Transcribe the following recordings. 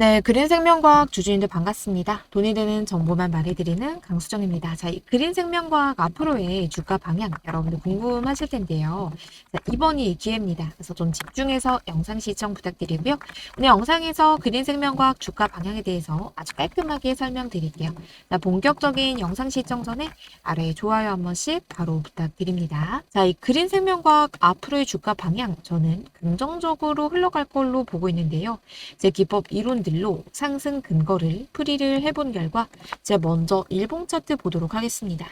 네, 그린생명과학 주주님들 반갑습니다. 돈이 되는 정보만 말해드리는 강수정입니다. 자, 이 그린생명과학 앞으로의 주가 방향 여러분들 궁금하실 텐데요. 자, 이번이 기회입니다. 그래서 좀 집중해서 영상 시청 부탁드리고요. 오늘 영상에서 그린생명과학 주가 방향에 대해서 아주 깔끔하게 설명드릴게요. 자, 본격적인 영상 시청 전에 아래 좋아요 한 번씩 바로 부탁드립니다. 자, 이 그린생명과학 앞으로의 주가 방향 저는 긍정적으로 흘러갈 걸로 보고 있는데요. 제 기법 이론 들로 상승 근거를 풀이를 해본 결과 제가 먼저 일봉 차트 보도록 하겠습니다.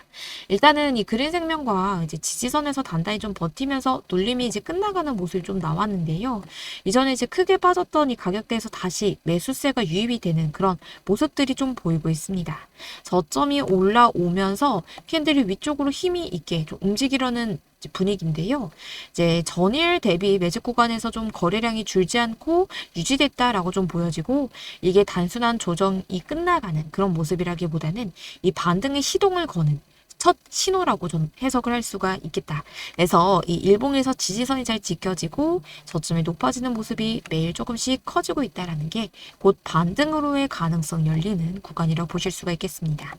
일단은 이 그린생명과 이제 지지선에서 단단히 좀 버티면서 눌림이 이제 끝나가는 모습이 좀 나왔는데요. 이전에 이제 크게 빠졌던 이 가격대에서 다시 매수세가 유입이 되는 그런 모습들이 좀 보이고 있습니다. 저점이 올라오면서 캔들이 위쪽으로 힘이 있게 좀 움직이려는 분위기인데요. 이제 전일 대비 매집 구간에서 좀 거래량이 줄지 않고 유지됐다라고 좀 보여지고 이게 단순한 조정이 끝나가는 그런 모습이라기보다는 이 반등의 시동을 거는 첫 신호라고 좀 해석을 할 수가 있겠다. 그래서 이 일봉에서 지지선이 잘 지켜지고 저점이 높아지는 모습이 매일 조금씩 커지고 있다라는 게 곧 반등으로의 가능성 열리는 구간이라고 보실 수가 있겠습니다.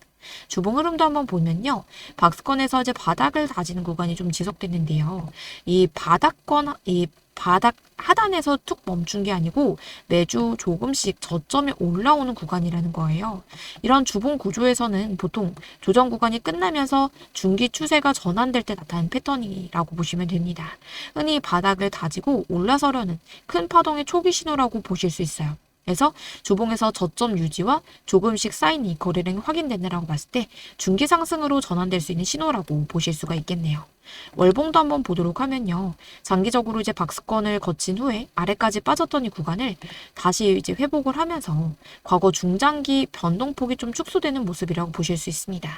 주봉 흐름도 한번 보면요. 박스권에서 이제 바닥을 다지는 구간이 좀 지속됐는데요. 이 바닥권, 이 바닥 하단에서 툭 멈춘 게 아니고 매주 조금씩 저점이 올라오는 구간이라는 거예요. 이런 주봉 구조에서는 보통 조정 구간이 끝나면서 중기 추세가 전환될 때 나타나는 패턴이라고 보시면 됩니다. 흔히 바닥을 다지고 올라서려는 큰 파동의 초기 신호라고 보실 수 있어요. 그래서 주봉에서 저점 유지와 조금씩 쌓인 이 거래량이 확인된다라고 봤을 때 중기 상승으로 전환될 수 있는 신호라고 보실 수가 있겠네요. 월봉도 한번 보도록 하면요. 장기적으로 이제 박스권을 거친 후에 아래까지 빠졌던 이 구간을 다시 이제 회복을 하면서 과거 중장기 변동폭이 좀 축소되는 모습이라고 보실 수 있습니다.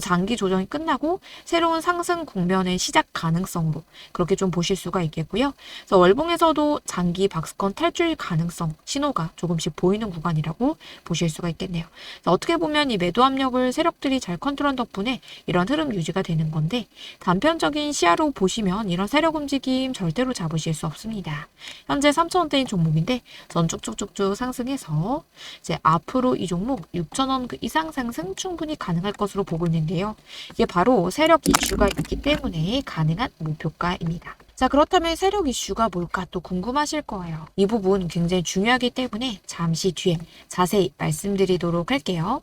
장기 조정이 끝나고 새로운 상승 국면의 시작 가능성으로 그렇게 좀 보실 수가 있겠고요. 그래서 월봉에서도 장기 박스권 탈출 가능성 신호가 조금씩 보이는 구간이라고 보실 수가 있겠네요. 어떻게 보면 이 매도 압력을 세력들이 잘 컨트롤한 덕분에 이런 흐름 유지가 되는 건데 단편적 적인 시야로 보시면 이런 세력 움직임 절대로 잡으실 수 없습니다. 현재 3,000원대인 종목인데 전 쭉쭉쭉쭉 상승해서 이제 앞으로 이 종목 6,000원 그 이상 상승 충분히 가능할 것으로 보고 있는데요. 이게 바로 세력 이슈가 있기 때문에 가능한 목표가입니다. 자, 그렇다면 세력 이슈가 뭘까 또 궁금하실 거예요. 이 부분 굉장히 중요하기 때문에 잠시 뒤에 자세히 말씀드리도록 할게요.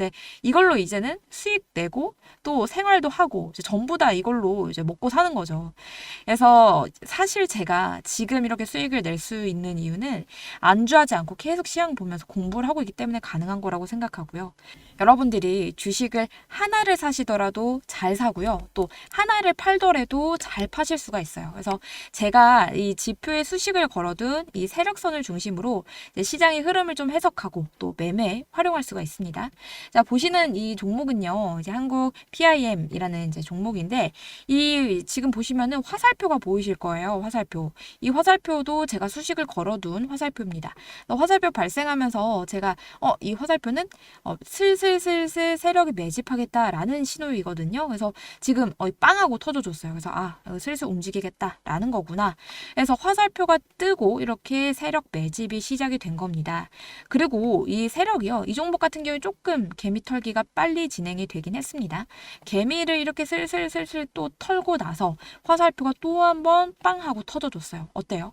근데 이걸로 이제는 수익 내고 또 생활도 하고 이제 전부 다 이걸로 이제 먹고 사는 거죠. 그래서 사실 제가 지금 이렇게 수익을 낼 수 있는 이유는 안주하지 않고 계속 시황 보면서 공부를 하고 있기 때문에 가능한 거라고 생각하고요. 여러분들이 주식을 하나를 사시더라도 잘 사고요. 또 하나를 팔더라도 잘 파실 수가 있어요. 그래서 제가 이 지표에 수식을 걸어둔 이 세력선을 중심으로 시장의 흐름을 좀 해석하고 또 매매에 활용할 수가 있습니다. 자, 보시는 이 종목은요. 이제 한국 PIM이라는 이제 종목인데 이 지금 보시면은 화살표가 보이실 거예요. 화살표. 이 화살표도 제가 수식을 걸어둔 화살표입니다. 화살표 발생하면서 제가 어, 이 화살표는 어, 슬슬 슬슬 세력이 매집하겠다라는 신호이거든요. 그래서 지금 어, 빵하고 터져줬어요. 그래서 아, 어, 슬슬 움직이겠다라는 거구나. 그래서 화살표가 뜨고 이렇게 세력 매집이 시작이 된 겁니다. 그리고 이 세력이요. 이 종목 같은 경우에 조금 개미 털기가 빨리 진행이 되긴 했습니다. 개미를 이렇게 슬슬슬슬 또 털고 나서 화살표가 또 한 번 빵 하고 터져줬어요. 어때요?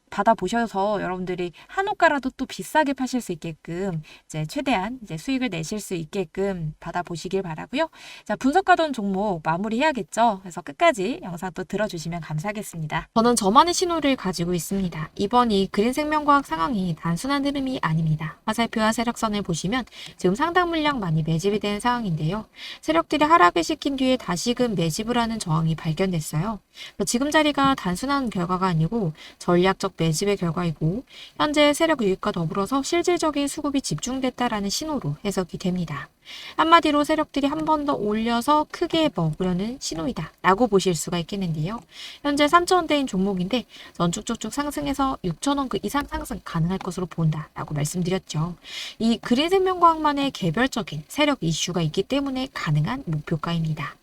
받아보셔서 여러분들이 한옥가라도 또 비싸게 파실 수 있게끔 이제 최대한 이제 수익을 내실 수 있게끔 받아보시길 바라고요. 자, 분석하던 종목 마무리해야겠죠. 그래서 끝까지 영상 또 들어주시면 감사하겠습니다. 저는 저만의 신호를 가지고 있습니다. 이번 이 그린 생명과학 상황이 단순한 흐름이 아닙니다. 화살표와 세력선을 보시면 지금 상당 물량 많이 매집이 된 상황인데요. 세력들이 하락을 시킨 뒤에 다시금 매집을 하는 저항이 발견됐어요. 그래서 지금 자리가 단순한 결과가 아니고 전략적 매집의 결과이고 현재 세력 유입과 더불어서 실질적인 수급이 집중됐다라는 신호로 해석이 됩니다. 한마디로 세력들이 한 번 더 올려서 크게 먹으려는 신호이다 라고 보실 수가 있겠는데요. 현재 3천원대인 종목인데 전 쭉쭉쭉 상승해서 6천원 그 이상 상승 가능할 것으로 본다 라고 말씀드렸죠. 이 그린 생명과학만의 개별적인 세력 이슈가 있기 때문에 가능한 목표가입니다.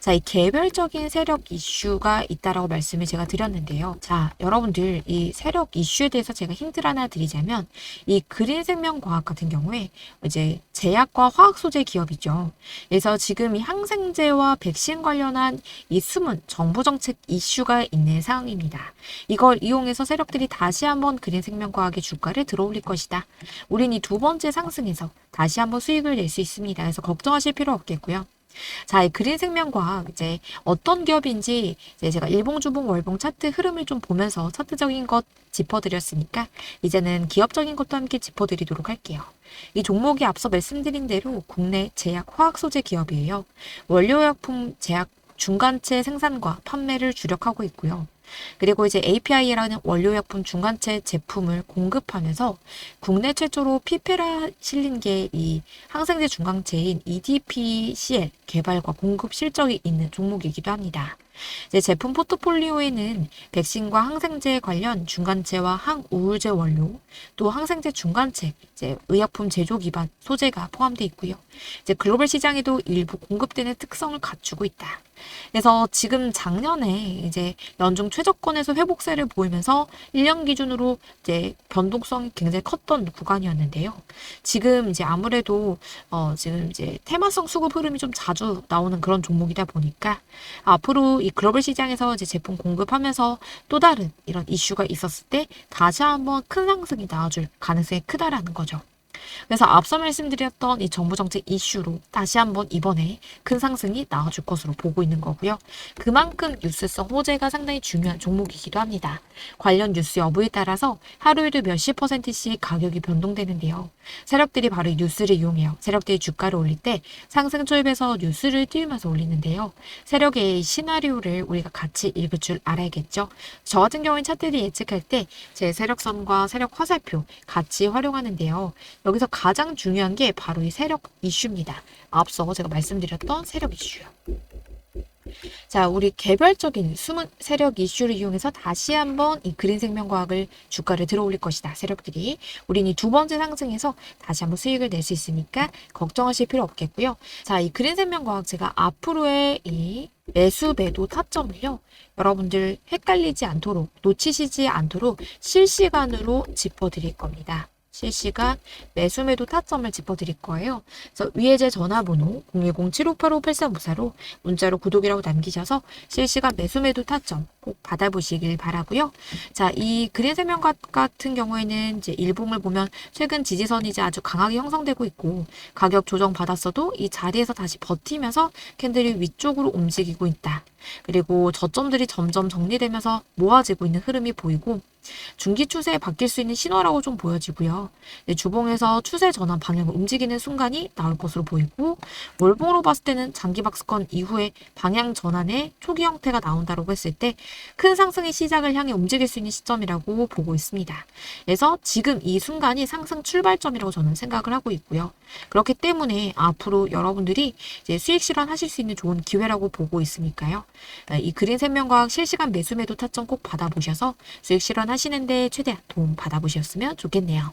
자, 이 개별적인 세력 이슈가 있다라고 말씀을 제가 드렸는데요. 자, 여러분들 이 세력 이슈에 대해서 제가 힌트를 하나 드리자면 이 그린 생명과학 같은 경우에 이제 제약과 화학 소재 기업이죠. 그래서 지금 이 항생제와 백신 관련한 이 숨은 정부 정책 이슈가 있는 상황입니다. 이걸 이용해서 세력들이 다시 한번 그린 생명과학의 주가를 들어올릴 것이다. 우린 이 두 번째 상승에서 다시 한번 수익을 낼 수 있습니다. 그래서 걱정하실 필요 없겠고요. 자, 이 그린 생명과학 이제 어떤 기업인지 이제 제가 일봉, 주봉, 월봉 차트 흐름을 좀 보면서 차트적인 것 짚어드렸으니까 이제는 기업적인 것도 함께 짚어드리도록 할게요. 이 종목이 앞서 말씀드린 대로 국내 제약 화학 소재 기업이에요. 원료약품 제약 중간체 생산과 판매를 주력하고 있고요. 그리고 이제 API라는 원료약품 중간체 제품을 공급하면서 국내 최초로 피페라 실린 게 이 항생제 중간체인 EDPCL 개발과 공급 실적이 있는 종목이기도 합니다. 이제 제품 포트폴리오에는 백신과 항생제 관련 중간체와 항우울제 원료, 또 항생제 중간체, 이제 의약품 제조 기반 소재가 포함되어 있고요. 이제 글로벌 시장에도 일부 공급되는 특성을 갖추고 있다. 그래서 지금 작년에 이제 연중 최저권에서 회복세를 보이면서 1년 기준으로 이제 변동성이 굉장히 컸던 구간이었는데요. 지금 이제 아무래도 어 지금 이제 테마성 수급 흐름이 좀 자주 나오는 그런 종목이다 보니까 앞으로 이 글로벌 시장에서 이제 제품 공급하면서 또 다른 이런 이슈가 있었을 때 다시 한번 큰 상승이 나와줄 가능성이 크다라는 거죠. 그래서 앞서 말씀드렸던 이 정부 정책 이슈로 다시 한번 이번에 큰 상승이 나와줄 것으로 보고 있는 거고요. 그만큼 뉴스성 호재가 상당히 중요한 종목이기도 합니다. 관련 뉴스 여부에 따라서 하루에도 몇십 퍼센트씩 가격이 변동되는데요. 세력들이 바로 이 뉴스를 이용해요. 세력들이 주가를 올릴 때 상승 초입에서 뉴스를 띄우면서 올리는데요. 세력의 이 시나리오를 우리가 같이 읽을 줄 알아야겠죠. 저 같은 경우는 차트를 예측할 때 제 세력선과 세력 화살표 같이 활용하는데요. 여기 서 가장 중요한 게 바로 이 세력 이슈입니다. 앞서 제가 말씀드렸던 세력 이슈. 자, 우리 개별적인 숨은 세력 이슈를 이용해서 다시 한번 이 그린 생명과학을 주가를 들어올릴 것이다. 세력들이. 우린 이 두 번째 상승에서 다시 한번 수익을 낼 수 있으니까 걱정하실 필요 없겠고요. 자, 이 그린 생명과학 제가 앞으로의 이 매수 매도 타점을요. 여러분들 헷갈리지 않도록 놓치시지 않도록 실시간으로 짚어드릴 겁니다. 실시간 매수 매도 타점을 짚어드릴 거예요. 그래서 위에 제 전화번호 010-7585-8354로 문자로 구독이라고 남기셔서 실시간 매수 매도 타점 꼭 받아보시길 바라고요. 자, 이 그린 세명 같은 경우에는 이제 일봉을 보면 최근 지지선이 이제 아주 강하게 형성되고 있고 가격 조정 받았어도 이 자리에서 다시 버티면서 캔들이 위쪽으로 움직이고 있다. 그리고 저점들이 점점 정리되면서 모아지고 있는 흐름이 보이고 중기 추세에 바뀔 수 있는 신호라고 좀 보여지고요. 네, 주봉에서 추세 전환 방향을 움직이는 순간이 나올 것으로 보이고 월봉으로 봤을 때는 장기 박스권 이후에 방향 전환의 초기 형태가 나온다고 했을 때 큰 상승의 시작을 향해 움직일 수 있는 시점이라고 보고 있습니다. 그래서 지금 이 순간이 상승 출발점이라고 저는 생각을 하고 있고요. 그렇기 때문에 앞으로 여러분들이 이제 수익 실현하실 수 있는 좋은 기회라고 보고 있으니까요. 네, 이 그린 생명과학 실시간 매수 매도 타점 꼭 받아보셔서 수익 실현하 시는데 최대한 도움 받아보셨으면 좋겠네요.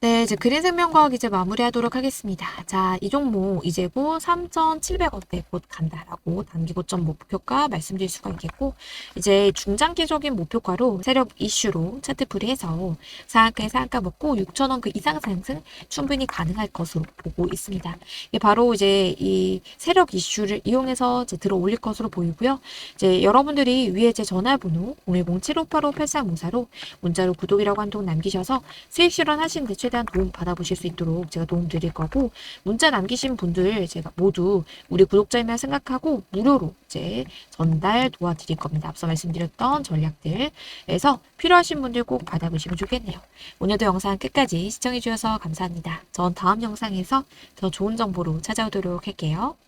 네, 이제 그린 생명과학 이제 마무리하도록 하겠습니다. 자, 이 종목 이제 곧 3,700원대 곧 간다라고 단기 고점 목표가 말씀드릴 수가 있겠고, 이제 중장기적인 목표가로 세력 이슈로 차트 풀이해서 상한가에 상한가 먹고 6,000원 그 이상 상승 충분히 가능할 것으로 보고 있습니다. 이게 바로 이제 이 세력 이슈를 이용해서 이제 들어 올릴 것으로 보이고요. 이제 여러분들이 위에 제 전화번호 010-7585-8354로 문자로 구독이라고 한 통 남기셔서 수익 실현하시는데 최대한 도움 받아보실 수 있도록 제가 도움 드릴 거고 문자 남기신 분들 제가 모두 우리 구독자이면 생각하고 무료로 이제 전달 도와드릴 겁니다. 앞서 말씀드렸던 전략들에서 필요하신 분들 꼭 받아보시면 좋겠네요. 오늘도 영상 끝까지 시청해 주셔서 감사합니다. 전 다음 영상에서 더 좋은 정보로 찾아오도록 할게요.